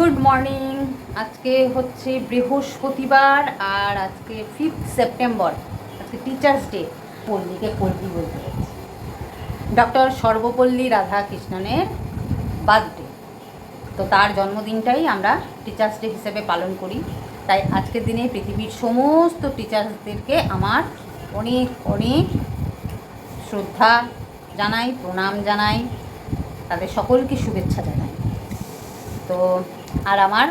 Good morning. আজকে হচ্ছে বৃহস্পতিবার আর আজকে ফিফথ সেপ্টেম্বর আজকে টিচার্স ডে পল্লীকে পল্লী বলতে ডক্টর সর্বপল্লী রাধাকৃষ্ণনের বার্থডে তো তার জন্মদিনটাই আমরা টিচার্স ডে হিসেবে পালন করি। তাই আজকের দিনে পৃথিবীর সমস্ত টিচার্সদেরকে আমার অনেক অনেক শ্রদ্ধা জানাই, প্রণাম জানাই। তাদের সকলকে শুভেচ্ছা জানাই। তো আর আমার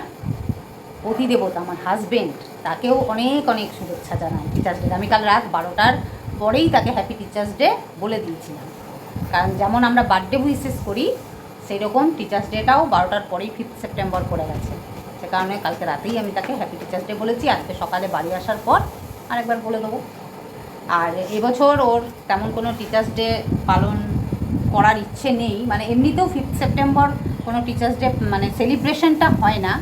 অতিদেবতা আমার হাজবেন্ড তাকেও অনেক অনেক শুভেচ্ছা জানাই টিচার্স ডে আমি কাল রাত বারোটার পরেই তাকে হ্যাপি টিচার্স ডে বলে দিয়েছিলাম। কারণ যেমন আমরা বার্থডে উইসেস করি সেই রকম টিচার্স ডেটাও বারোটার পরেই ফিফথ সেপ্টেম্বর পড়ে গেছে। সে কারণে কালকে রাতেই আমি তাকে হ্যাপি টিচার্স ডে বলেছি। আজকে সকালে বাড়ি আসার পর আরেকবার বলে দেবো। আর এবছর ওর তেমন কোনো টিচার্স ডে পালন করার ইচ্ছে নেই। মানে এমনিতেও ফিফথ সেপ্টেম্বর কোনো টিচার্স ডে মানে সেলিব্রেশনটা হয় না।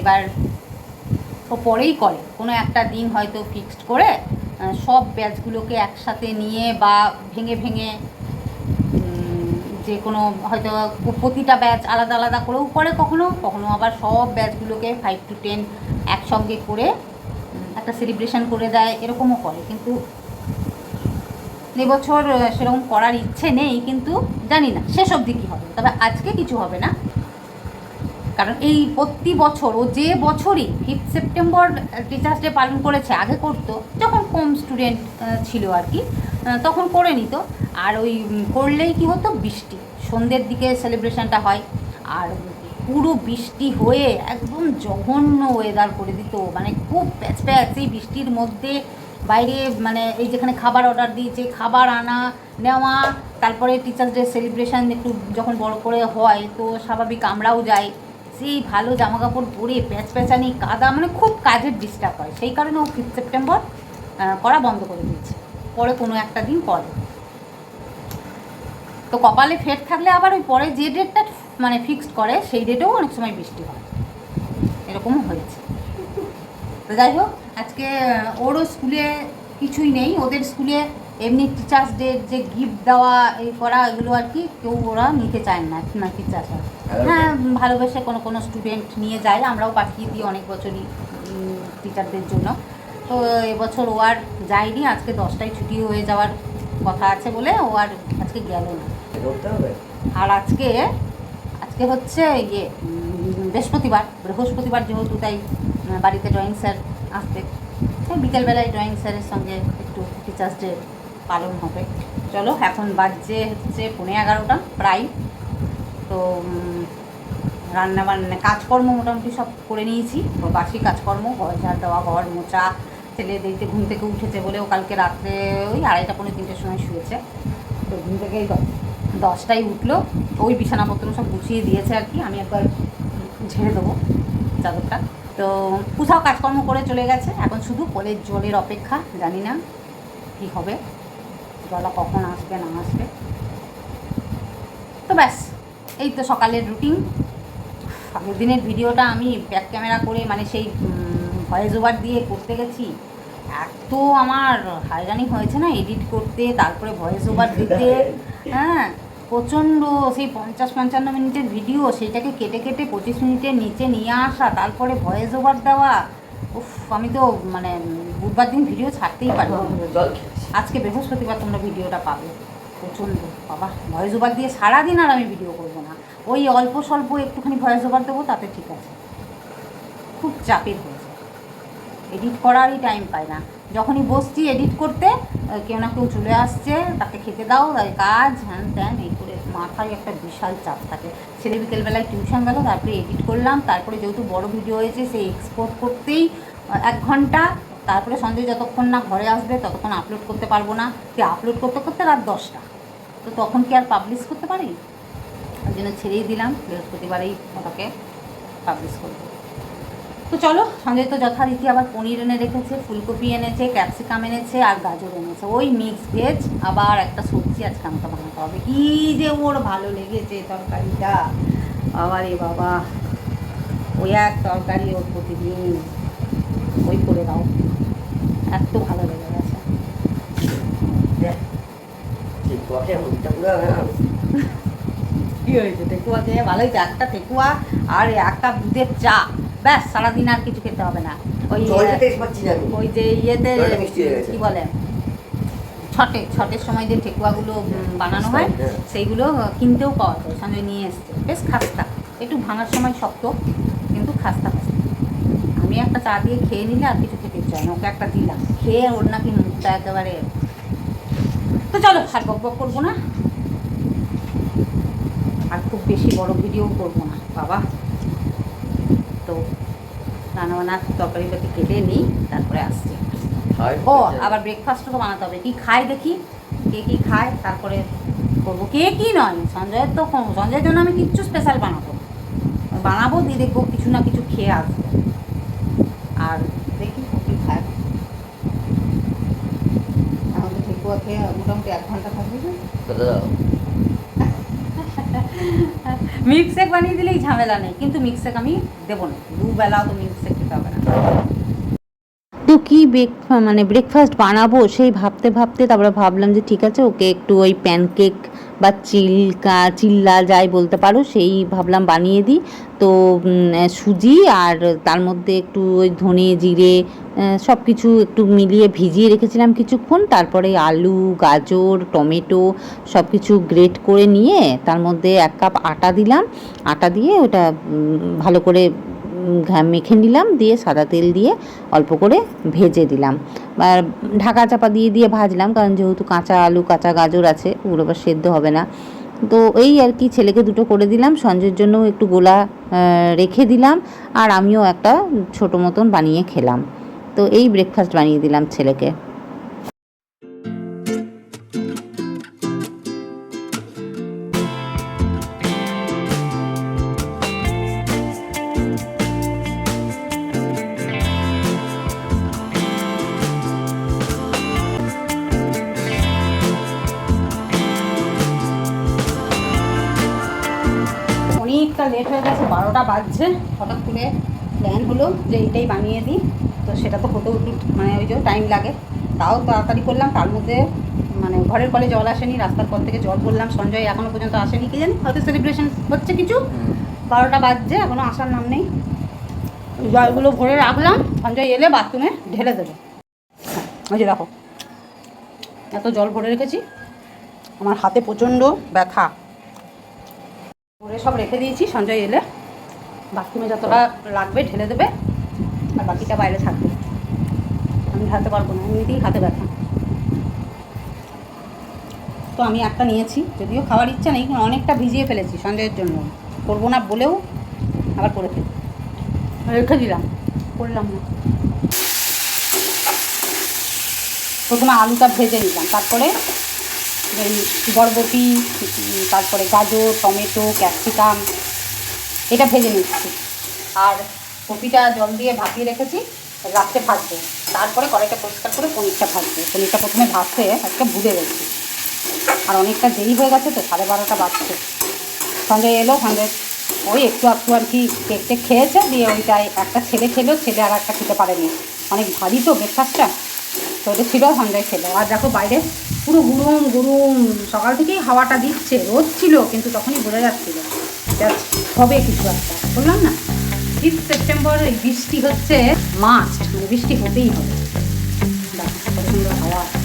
এবার ও পরেই করে। কোনো একটা দিন হয়তো ফিক্সড করে সব ব্যাচগুলোকে একসাথে নিয়ে বা ভেঙে ভেঙে যে কোনো হয়তো প্রতিটা ব্যাচ আলাদা আলাদা করেও করে কখনো কখনো আবার সব ব্যাচগুলোকে ফাইভ টু টেন একসঙ্গে করে একটা সেলিব্রেশন করে দেয়, এরকমও করে। কিন্তু এবছর সেরকম করার ইচ্ছে নেই, কিন্তু জানি না, শেষ অবধি কী হবে। তবে আজকে কিছু হবে না। কারণ এই প্রতি বছর, ও যে বছরই ফিফথ সেপ্টেম্বর টিচার্স ডে পালন করেছে, আগে করতো, যখন কম স্টুডেন্ট ছিল আর কি তখন করে নিত। আর ওই করলেই কি হতো? বৃষ্টি। সন্ধ্যের দিকে সেলিব্রেশনটা হয়। আর পুরো বৃষ্টি হয়ে একদম জঘন্য ওয়েদার করে দিত। মানে খুব প্যাচ প্যাচ এই বৃষ্টির মধ্যে। বাইরে মানে এই যেখানে খাবার অর্ডার দিয়েছে, খাবার আনা, নেওয়া, তারপরে টিচার্স ডে সেলিব্রেশান একটু যখন বড় করে হয়, তো স্বাভাবিক আমরাও যাই। সেই ভালো জামা কাপড় পরে প্যাচ প্যাচানি কাদা মানে খুব কাজের ডিস্টার্ব হয়। সেই কারণে ও ফিফথ সেপ্টেম্বর করা বন্ধ করে দিয়েছে। পরে কোনো একটা দিন করে। তো কপালে ফেট থাকলে আবার ওই পরে যে ডেটটা মানে ফিক্সড করে, সেই ডেটেও অনেক সময় বৃষ্টি হয়। এরকমও হয়েছে। তো যাই হোক আজকে ওরও স্কুলে কিছুই নেই ওদের স্কুলে এমনি টিচার্স ডে যে গিফট দেওয়া এই করা এগুলো আর কি কেউ ওরা নিতে চায় না না টিচার্স হ্যাঁ ভালোবেসে কোনো কোনো স্টুডেন্ট নিয়ে যায় আমরাও পাঠিয়ে দিই অনেক বছরই টিচারদের জন্য। তো এবছর ও আর যায়নি আজকে দশটায় ছুটি হয়ে যাওয়ার কথা আছে বলে ও আর আজকে গেল না। আর আজকে আজকে হচ্ছে ইয়ে বৃহস্পতিবার বৃহস্পতিবার যেহেতু তাই বাড়িতে ড্রয়িং স্যার আসবে। তাই বিকেলবেলায় ড্রয়িং স্যারের সঙ্গে একটু টিচার্স ডে পালন হবে। চলো, এখন বাজছে হচ্ছে পনেরো এগারোটা, প্রায়। তো রান্না বান্না, কাজকর্ম মোটামুটি সব করে নিয়েছি। বাসি কাজকর্ম, ঘর ঝাড় দেওয়া, ঘর মোচা ছেলে দেরিতে ঘুম থেকে উঠেছে বলেও কালকে রাত্রে ওই আড়াইটা পনেরো তিনটের সময় শুয়েছে। তো ঘুম থেকে এই দশটায় উঠল। ওই বিছানাপত্র সব গুছিয়ে দিয়েছে আর কি। আমি একবার ঝেড়ে দেবো চাদরটা তো কোথাও কাজকর্ম করে চলে গেছে। এখন শুধু কলের জলের অপেক্ষা জানি না কী হবে। জলা কখন আসবে না আসবে। তো ব্যাস এই তো সকালের রুটিন আগের দিনের ভিডিওটা আমি ব্যাক ক্যামেরা করে মানে সেই ভয়েস ওভার দিয়ে করতে গেছি। এত আমার হাইরানি হয়েছে না এডিট করতে তারপরে ভয়েস ওভার দিতে। হ্যাঁ প্রচণ্ড সেই পঞ্চাশ পঞ্চান্ন মিনিটের ভিডিও সেইটাকে কেটে কেটে পঁচিশ মিনিটের নিচে নিয়ে আসা তারপরে ভয়েস ওভার দেওয়া উফ আমি তো মানে বুধবার দিন ভিডিও ছাড়তেই পারি। জল খেয়েছি। আজকে বৃহস্পতিবার তোমরা ভিডিওটা পাবে। প্রচণ্ড বাবা ভয়েস ওভার দিয়ে সারাদিন আর আমি ভিডিও করব না। ওই অল্প স্বল্প একটুখানি ভয়েস ওভার দেবো তাতে ঠিক আছে। খুব চাপের এডিট করারই টাইম পায় না। যখনই বসছি এডিট করতে কেউ না কেউ চলে আসছে, তাকে খেতে দাও তাই কাজ, হ্যান ত্যান, এই করে মাথায় একটা বিশাল চাপ থাকে। ছেলে বিকেলবেলায় টিউশন গেল, তারপরে এডিট করলাম, তারপরে যেহেতু বড় ভিডিও হয়েছে, সেই এক্সপোর্ট করতেই এক ঘণ্টা, তারপরে সন্ধ্যে যতক্ষণ না ঘরে আসবে, ততক্ষণ আপলোড করতে পারব না। সে আপলোড করতে করতে রাত দশটা। তো তখন কি আর পাবলিশ করতে পারি? ওই জন্য ছেড়েই দিলাম, বৃহস্পতিবারেই ওটাকে পাবলিশ করব। তো চলো সঙ্গে তো যথারীতি আবার পনির এনে রেখেছে ফুলকপি এনেছে ক্যাপসিকাম এনেছে আর গাজর এনেছে। ওই মিক্স ভেজ আবার একটা সবজি আজকে আমাকে বানাতে হবে। কি যে ওর ভালো লেগেছে তরকারিটা। বাবা রে বাবা। ওই এক তরকারি ওর প্রতিদিন। ওই করে দাও। এত ভালো লেগে গেছে। কি হয়েছে ঠেকুয়া খেয়ে? ভালোই একটা ঠেকুয়া আর এক কাপ দুধের চা। ব্যাস সারাদিন আর কিছু খেতে হবে না। ওই ওই যে ইয়েতে। কি বলে? ছটে ছটের সময় যে ঠেকুয়াগুলো বানানো হয় হ্যাঁ। সেইগুলো কিনতেও পাওয়া যায়। সঞ্জয় নিয়ে এসছে। বেশ খাস্তা। একটু ভাঙার সময় শক্ত কিন্তু খাস্তা খাস্তা। আমি একটা চা দিয়ে খেয়ে নিলে আর কিছু খেতে চাই না। ওকে একটা দিলাম। খেয়ে ওর নাকি মুখটা একেবারে তো চলো আর বক বক করব না। আর খুব বেশি বড় ভিডিও করব না। বাবা। তো রান্না বান্না তরকারি পাতি কেটে নিই তারপরে আসছি। ও আবার ব্রেকফাস্টও তো বানাতে হবে। কি খায় দেখি? কে কি খায়? তারপরে করব। কে কি নয়? সঞ্জয়ের তো কোনো- সঞ্জয়ের জন্য আমি কিচ্ছু স্পেশাল বানাবো। বানাবো দিয়ে দেখব কিছু না কিছু খেয়ে আসব। আর দেখি কি খায়। তো ঠেকুয়া খেয়ে মোটামুটি এক ঘণ্টা থাকবে। মিল্কশেক বানিয়ে দিলেই ঝামেলা নেই, কিন্তু মিল্কশেক আমি দেবো না। দুবেলাও তো মিল্কশেক খেতে হবে না। তো কি ব্রেক মানে ব্রেকফাস্ট বানাবো সেই ভাবতে ভাবতে তারপরে ভাবলাম যে ঠিক আছে, ওকে একটু ওই প্যানকেক বা চিল্কা, চিল্লা যাই বলতে পারো, সেই ভাবলাম বানিয়ে দিই। তো সুজি আর তার মধ্যে একটু ওই ধনে জিরে সব কিছু একটু মিলিয়ে ভিজিয়ে রেখেছিলাম কিছুক্ষণ। তারপরে আলু, গাজর, টমেটো সব কিছু গ্রেট করে নিয়ে তার মধ্যে এক কাপ আটা দিলাম। আটা দিয়ে ওটা ভালো করে মেখে নিলাম, দিয়ে সাদা তেল দিয়ে অল্প করে ভেজে দিলাম। আর ঢাকা চাপা দিয়ে দিয়ে ভাজলাম, কারণ যেহেতু কাঁচা আলু, কাঁচা গাজর আছে, ওগুলো আবার সেদ্ধ হবে না। তো এই আর কি ছেলেকে দুটো করে দিলাম, সঞ্জয়ের জন্য একটু গোলা রেখে দিলাম, আর আমিও একটা ছোটো মতন বানিয়ে খেলাম। তো এই ব্রেকফাস্ট বানিয়ে দিলাম ছেলেকে। বাজছে হঠাৎ করে প্ল্যান হলো যে এইটাই বানিয়ে দিই। তো সেটা তো হতেও একটু মানে ওই যে টাইম লাগে। তাও তাড়াতাড়ি করলাম তার মধ্যে মানে ঘরের কলে জল আসেনি রাস্তার পর থেকে জল করলাম সঞ্জয় এখনও পর্যন্ত আসেনি কি জানি হয়তো সেলিব্রেশন হচ্ছে কিছু। বারোটা বাজছে এখনও আসার নাম নেই। জলগুলো ভরে রাখলাম সঞ্জয় এলে বাথরুমে ঢেলে দেবে। হ্যাঁ, ওই যে দেখো এত জল ভরে রেখেছি আমার হাতে প্রচণ্ড ব্যথা। ভরে সব রেখে দিয়েছি সঞ্জয় এলে। বাথরুমে যতটা লাগবে ঢেলে দেবে, আর বাকিটা বাইরে থাকবে। আমি ঢালতে পারব না, এমনিতেই হাতে ব্যথা। তো আমি একটা নিয়েছি, যদিও খাওয়ার ইচ্ছা নেই অনেকটা ভিজিয়ে ফেলেছি সন্দেহের জন্য। করব না বলেও আবার করে ফেলি। রেখে দিলাম, করলাম না। প্রথমে আলুটা ভেজে নিলাম, তারপরে বরবটি তারপরে গাজর, টমেটো, ক্যাপসিকাম এটা ভেজে নিচ্ছি। আর কপিটা জল দিয়ে ভাপিয়ে রেখেছি, রাত্রে ভাজবো। তারপরে কড়াইটা পরিষ্কার করে পনিরটা ভাজবো। পনিরটা প্রথমে ভাজতে আজকে ভুলে গেছি। আর অনেকটা দেরি হয়ে গেছে তো, সাড়ে বারোটা বাজছে। সঞ্জয় এলো, সঞ্জয় ওই একটু একটু আর কি কেক টেক খেয়েছে, দিয়ে ওইটাই একটা ছেলে খেলো, ছেলে আর একটা খেতে পারেনি। অনেক ভারী তো ব্রেকফাস্টটা তো ওটা ছিল সঞ্জয় খেলো। আর দেখো বাইরে পুরো গুরুম গুরুম সকাল থেকেই হাওয়াটা দিচ্ছে, রোদ ছিল, কিন্তু তখনই বোঝা যাচ্ছিল। Just হবে কিছু একটা। বললাম না ফিফথ সেপ্টেম্বর বৃষ্টি হচ্ছে মাস্ট মানে বৃষ্টি হতেই হবে। হাওয়া।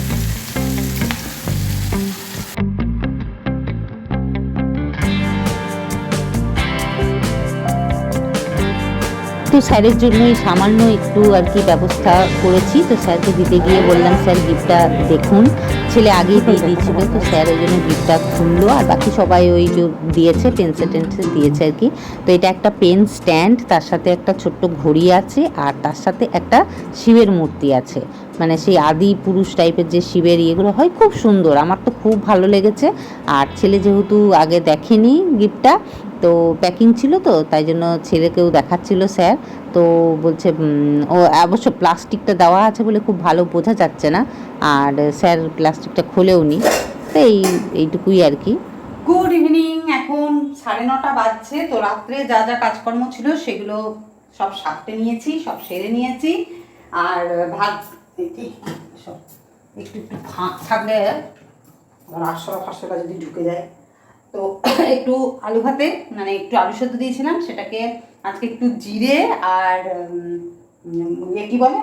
তো স্যারের জন্য সামান্য একটু আর কি ব্যবস্থা করেছি। তো স্যারকে দিতে গিয়ে বললাম, স্যার গিফটটা দেখুন। ছেলে আগেই দিয়ে দিয়েছিল, তো স্যার ওই জন্য গিফটটা খুললো। আর বাকি সবাই ওই যে দিয়েছে পেন্সিল টেন্সিল দিয়েছে আর কি। তো এটা একটা পেন স্ট্যান্ড তার সাথে একটা ছোট্ট ঘড়ি আছে, আর তার সাথে একটা শিবের মূর্তি আছে। মানে সেই আদি পুরুষ টাইপের যে শিবের ইয়েগুলো হয়, খুব সুন্দর। আমার তো খুব ভালো লেগেছে। আর ছেলে যেহেতু আগে দেখেনি গিফটটা তো প্যাকিং ছিল তো, তাই জন্য ছেলেকেও দেখাচ্ছিল স্যার তো বলছে ও অবশ্য প্লাস্টিকটা দেওয়া আছে বলে খুব ভালো বোঝা যাচ্ছে না। আর স্যার প্লাস্টিকটা খুলেও নি তো এই, এইটুকুই আর কি। গুড ইভিনিং এখন সাড়ে নটা বাজছে, তো রাত্রে যা যা কাজকর্ম ছিল সেগুলো সব সারতে নিয়েছি, সব সেরে নিয়েছি। আর ভাত একটু একটু ফাঁক থাকলে আবার আটশোটা যদি ঢুকে যায়। তো একটু আলু ভাতে মানে একটু আলু সেদ্ধ দিয়েছিলাম, সেটাকে আজকে একটু জিরে আর ইয়ে কী বলে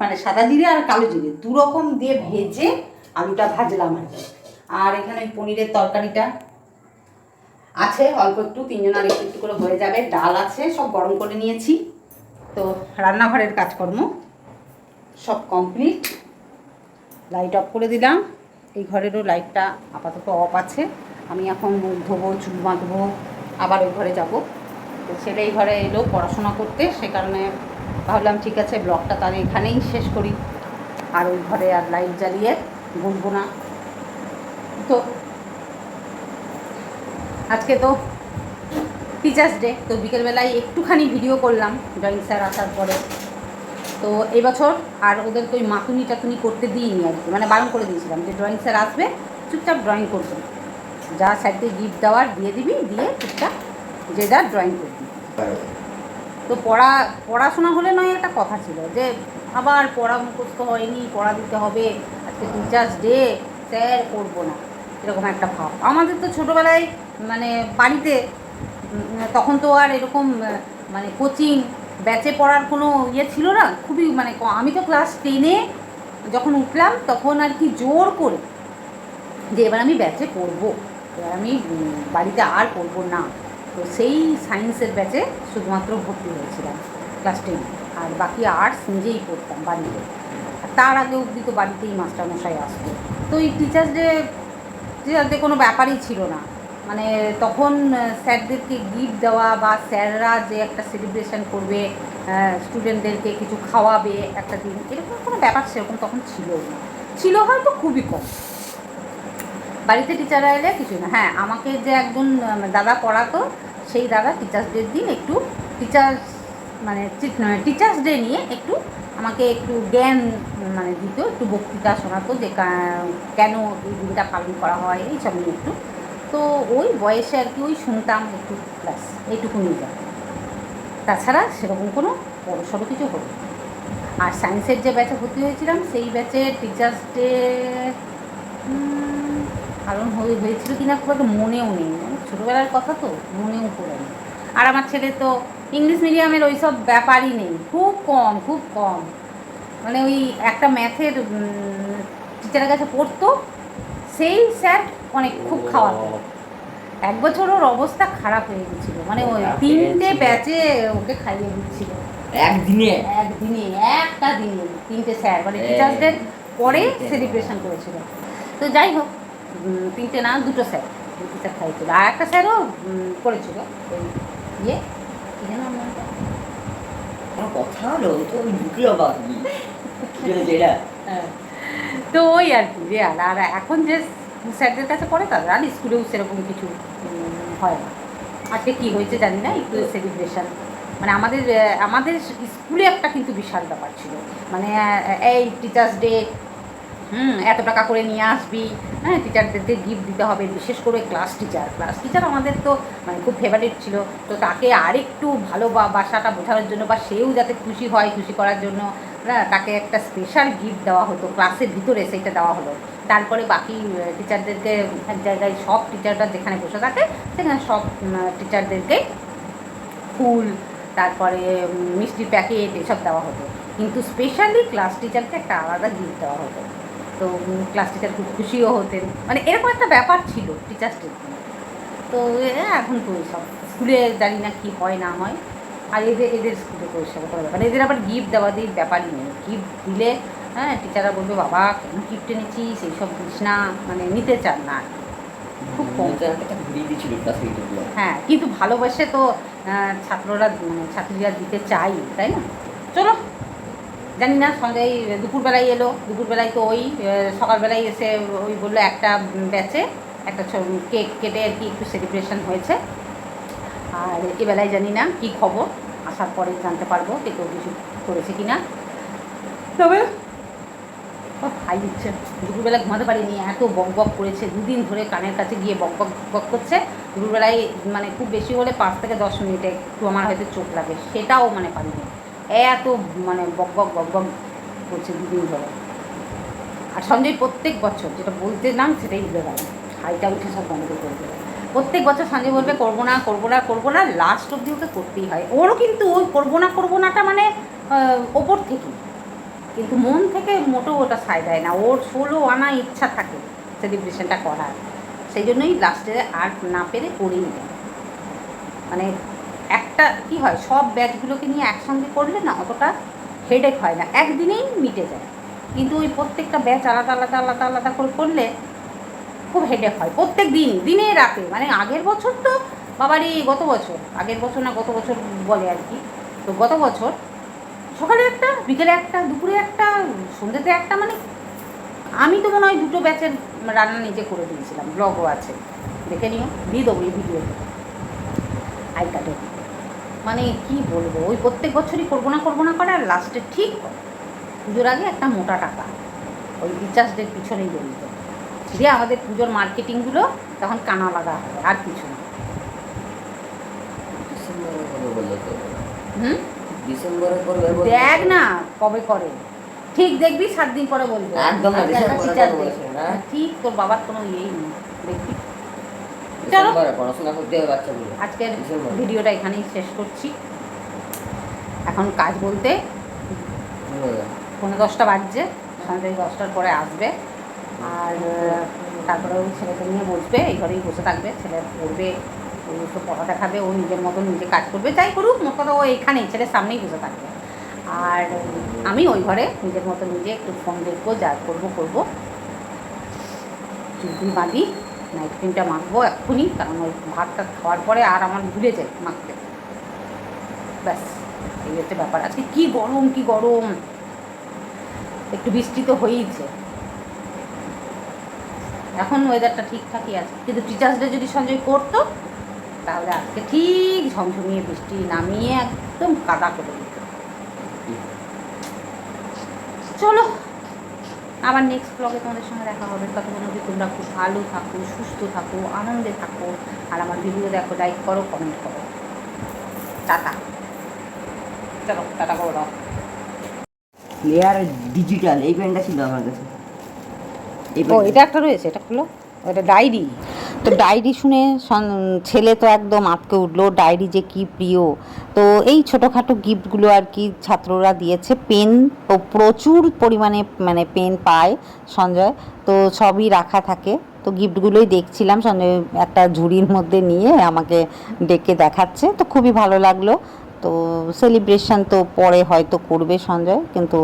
মানে সাদা জিরে আর কালো জিরে দু রকম দিয়ে ভেজে আলুটা ভাজলাম আর আর এখানে পনিরের তরকারিটা আছে, অল্প একটু তিনজন আর একটু করে হয়ে যাবে, ডাল আছে, সব গরম করে নিয়েছি। তো রান্নাঘরের কাজকর্ম সব কমপ্লিট। লাইট অফ করে দিলাম, এই ঘরেরও লাইটটা আপাতত অফ আছে। আমি এখন মুখ ধোবো, চুল বাঁধবো, আবার ওই ঘরে যাব। তো ছেলে এই ঘরে এলো পড়াশোনা করতে, সে কারণে ভাবলাম ঠিক আছে, ব্লগটা তাহলে এখানেই শেষ করি। আর ওই ঘরে আর লাইট জ্বালিয়ে বসবো না। তো আজকে তো টিচার্স ডে তো বিকেলবেলায় একটুখানি ভিডিও করলাম ড্রয়িং স্যার আসার পরে। তো এবছর বছর আর ওদেরকে ওই মাতুনি টাতুনি করতে দিইনি আর কি মানে বারণ করে দিয়েছিলাম যে ড্রয়িং স্যার আসবে, চুপচাপ ড্রয়িং করবে যা স্যারকে গিফট দেওয়ার দিয়ে দিবি দিয়ে চুপচাপ যে যা ড্রয়িং করবি তো পড়া পড়াশোনা হলে নয় একটা কথা ছিল যে আবার পড়া মুখস্থ হয়নি পড়া দিতে হবে আজকে টিচার্স ডে স্যার করব না এরকম একটা ভাব। আমাদের তো ছোটোবেলায় মানে বাড়িতে তখন তো আর এরকম মানে কোচিং ব্যাচে পড়ার কোনো ইয়ে ছিল না খুবই মানে আমি তো ক্লাস টেনে যখন উঠলাম তখন আর কি জোর করে যে এবার আমি ব্যাচে পড়ব। আমি বাড়িতে আর পড়ব না। তো সেই সায়েন্সের ব্যাচে শুধুমাত্র ভর্তি হয়েছিলাম ক্লাস টেন আর বাকি আর্টস নিজেই পড়তাম বাড়িতে। তার আগে অবধি তো বাড়িতেই মাস্টারমশাই আসতো। তো এই টিচার্স ডে টিচার্স কোনো ব্যাপারই ছিল না। মানে তখন স্যারদেরকে গিফট দেওয়া বা স্যাররা যে একটা সেলিব্রেশন করবে স্টুডেন্টদেরকে কিছু খাওয়াবে একটা দিন, এরকম কোনো ব্যাপার সেরকম তখন ছিল না। ছিল হয়তো খুবই কম। বাড়িতে টিচাররা এলে কিছু না। হ্যাঁ আমাকে যে একজন দাদা পড়াতো, সেই দাদা টিচার্স ডের দিন একটু টিচার্স মানে টিচার্স ডে নিয়ে একটু আমাকে একটু জ্ঞান মানে দিত, একটু বক্তৃতা শোনাতো যে কেন এই দিনটা পালন করা হয় এইসব নিয়ে একটু। তো ওই বয়সে আর কি ওই শুনতাম একটু ক্লাস এইটুকুনি যা তাছাড়া সেরকম কোনো বড় সড়ো কিছু হলো। আর সায়েন্সের যে ব্যাচে ভর্তি হয়েছিলাম, সেই ব্যাচে টিচার্স ডে কারণ হয়ে হয়েছিল কিনা খুব একটা মনেও নেই। ছোটোবেলার কথা তো মনেও পড়ে নেই আর আমার ছেলে তো ইংলিশ মিডিয়ামের ওই সব ব্যাপারই নেই। খুব কম খুব কম। মানে ওই একটা ম্যাথের টিচারের কাছে পড়তো সেই স্যার অনেক খুব খাওয়াতো। এক বছর ওর অবস্থা খারাপ হয়ে গেছিল মানে ওই তিনটে ব্যাচে ওকে খাইয়ে দিচ্ছিল। একদিনে? একদিনে একটা দিনে তিনটে স্যার। মানে টিচার্স ডে পরে সেলিব্রেশন করেছিল। তো যাই হোক তিনটে না দুটো স্যার দুটো স্যার খাইছিল। আর একটা স্যারও করেছিল। ওই ইয়ে কি যেন কথা হলো? তো আমি ঢুকলো হ্যাঁ। তো ওই আর কি যে আর আর এখন যে স্যারদের কাছে পড়ে তাদের আর স্কুলেও সেরকম কিছু হয় না। আজকে কী হয়েছে জানি না একটু সেলিব্রেশন মানে আমাদের আমাদের স্কুলে একটা কিন্তু বিশাল ব্যাপার ছিল। মানে এই টিচার্স ডে হুম এত টাকা করে নিয়ে আসবি হ্যাঁ টিচারদেরকে গিফট দিতে হবে, বিশেষ করে ক্লাস টিচার ক্লাস টিচার আমাদের তো মানে খুব ফেভারিট ছিল। তো তাকে আরেকটু ভালো বাসাটা বোঝানোর জন্য বা, সেও যাতে খুশি হয় খুশি করার জন্য না তাকে একটা স্পেশাল গিফট দেওয়া হতো। ক্লাসের ভিতরে সেইটা দেওয়া হলো। তারপরে বাকি টিচারদেরকে এক জায়গায় সব টিচাররা যেখানে বসে থাকে, সেখানে সব টিচারদেরকে ফুল, তারপরে মিষ্টির প্যাকেট এসব দেওয়া হতো। কিন্তু স্পেশালি ক্লাস টিচারকে একটা আলাদা গিফট দেওয়া হতো। তো ক্লাস টিচার খুব খুশিও হতেন। মানে এরকম একটা ব্যাপার ছিল টিচার্স ডে তো এখন তো সব স্কুলে জানি না কি হয় না হয়। আর এদের এদের স্কুলে ওইসব কোনো ব্যাপার। এদের আবার গিফট দেওয়া দিয়ে ব্যাপারই নেই। গিফট দিলে হ্যাঁ টিচাররা বলবে বাবা কেন গিফট এনেছিস? এইসব দিস না। মানে নিতে চান না আর খুব কম। হ্যাঁ কিন্তু ভালোবাসে তো ছাত্ররা মানে ছাত্রীরা দিতে চাই তাই না? চলো জানি না এই দুপুরবেলায় এলো। দুপুরবেলায় তো ওই সকালবেলায় এসে ওই বলল একটা ব্যাচে একটা কেক কেটে আর কি একটু সেলিব্রেশন হয়েছে। আর এবেলায় জানি না কি খবর, আসার পরে জানতে পারব কে কেউ কিছু করেছে কি না। তবে ও হাই দিচ্ছে। দুপুরবেলা ঘুমাতে পারিনি, এত বক বক করেছে, দুদিন ধরে কানের কাছে গিয়ে বক বক বক করছে। দুপুরবেলায় মানে খুব বেশি হলে পাঁচ থেকে দশ মিনিটে একটু আমার হয়তো চোখ লাগে, সেটাও মানে পারিনি। এত মানে বক বক বক বক করছে দুদিন ধরে। আর সঞ্জয় প্রত্যেক বছর যেটা বলতে নাম সেটাই ভুলে গেল হাইটা উঠে সব বন্ধ করে দিল প্রত্যেক বছর সঞ্জয় বলবে, করব না করব না করব না। লাস্ট অব্দি ওকে করতেই হয়। ওরও কিন্তু ওই করব না, করব নাটা মানে ওপর থেকে। কিন্তু মন থেকে মোটেও ওটা সায় দেয় না। ওর ষোলো আনা ইচ্ছা থাকে সেলিব্রেশনটা করার। সেই জন্যই লাস্টে আর না পেরে করেই দেয় মানে একটা কি হয়, সব ব্যাচগুলোকে নিয়ে একসঙ্গে করলে না অতটা হেডেক হয় না। একদিনেই মিটে যায়। কিন্তু ওই প্রত্যেকটা ব্যাচ আলাদা আলাদা আলাদা আলাদা করে করলে খুব হেডেক হয়। প্রত্যেক দিন, দিনে, রাতে। মানে আগের বছর তো বাবারই গত বছর, আগের বছর না গত বছর বলে আর কি। তো গত বছর সকালে একটা, বিকেলে একটা, দুপুরে একটা, সন্ধ্যেতে একটা মানে আমি তো মনে হয় দুটো ব্যাচের রান্না নিজে করে দিয়েছিলাম। ব্লগও আছে। দেখে নিও, দিয়ে দেবো এই ভিডিও আই কার্ডে মানে কি বলব ওই প্রত্যেক বছরই করব না করব না করে আর লাস্টে ঠিক পুজোর আগে একটা মোটা টাকা ওই রিচার্জদের পিছনেই জড়িত। দিয়ে আমাদের পুজোর মার্কেটিংগুলো তখন কানা লাগা হবে আর কিছু না। কবে হুম? ডিসেম্বরে করবে দেখ না কবে করে। ঠিক দেখবি সাত দিন পরে বলব। একদম না? ঠিক তোর বাবার কোনো ইয়েই নেই দেখবি? চলো। পড়াশোনা করতে হবে বাচ্চাগুলো। আজকের ভিডিওটা এখানেই শেষ করছি। এখন কাজ বলতে পনেরো দশটা বাজছে সন্ধ্যে দশটার পরে আসবে। আর তারপরে ওই ছেলেকে নিয়ে বসবে এই ঘরেই বসে থাকবে। ছেলে পড়বে ওই সব পড়া দেখাবে ও নিজের মতো নিজে কাজ করবে। যাই করুক মোট কথা ও এখানেই ছেলের সামনেই বসে থাকবে। আর আমি ওই ঘরে নিজের মতো নিজে একটু ফোন দেখব যা করব করব। চুলকুল বাঁধি। নাইট ক্রিমটা মাখবো এক্ষুনি, কারণ ওই ভাতটা খাওয়ার পরে আর আমার ভুলে যায় মাখতে। ব্যাস, এই হচ্ছে ব্যাপার। আজকে কী গরম কী গরম? একটু বৃষ্টি তো হয়েইছে। এখন ওয়েদারটা ঠিকঠাকই আছে। কিন্তু টিচার্স ডে যদি সঞ্জয় করতো, তাহলে আজকে ঠিক ঝমঝমিয়ে বৃষ্টি নামিয়ে একদম কাদা করে দিত। চলো আবার নেক্সট ব্লগে তোমাদের সঙ্গে দেখা হবে। ততক্ষণ অবধি তোমরা খুব ভালো থাকো সুস্থ থাকো আনন্দে থাকো। আর আমার ভিডিও দেখো লাইক করো কমেন্ট করো। টাটা। চলো টাটা করো লেয়ার ডিজিটাল এই পেনটা ছিল আমার কাছে। ও এটা একটা রয়েছে এটা খুলো। ওটা ডায়েরি তো ডায়েরি শুনে ছেলে তো একদম আটকে উঠল, ডায়েরি যে কি প্রিয়। তো এই ছোটোখাটো গিফটগুলো আর কি ছাত্ররা দিয়েছে, পেন তো প্রচুর পরিমাণে মানে পেন পায় সঞ্জয়, তো সবই রাখা থাকে। তো গিফটগুলোই দেখছিলাম, সঞ্জয় একটা ঝুড়ির মধ্যে নিয়ে আমাকে ডেকে দেখাচ্ছে, তো খুবই ভালো লাগল। তো সেলিব্রেশন তো পরে হয়তো করবে সঞ্জয়, কিন্তু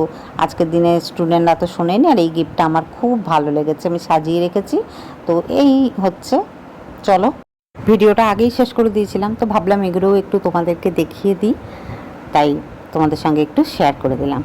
আজকের দিনে স্টুডেন্টরা তো শোনেনি আর এই গিফটটা আমার খুব ভালো লেগেছে, আমি সাজিয়ে রেখেছি। তো এই হচ্ছে, চলো। ভিডিওটা আগেই শেষ করে দিয়েছিলাম, তো ভাবলাম এগুলোও একটু তোমাদেরকে দেখিয়ে দিই, তাই তোমাদের সঙ্গে একটু শেয়ার করে দিলাম।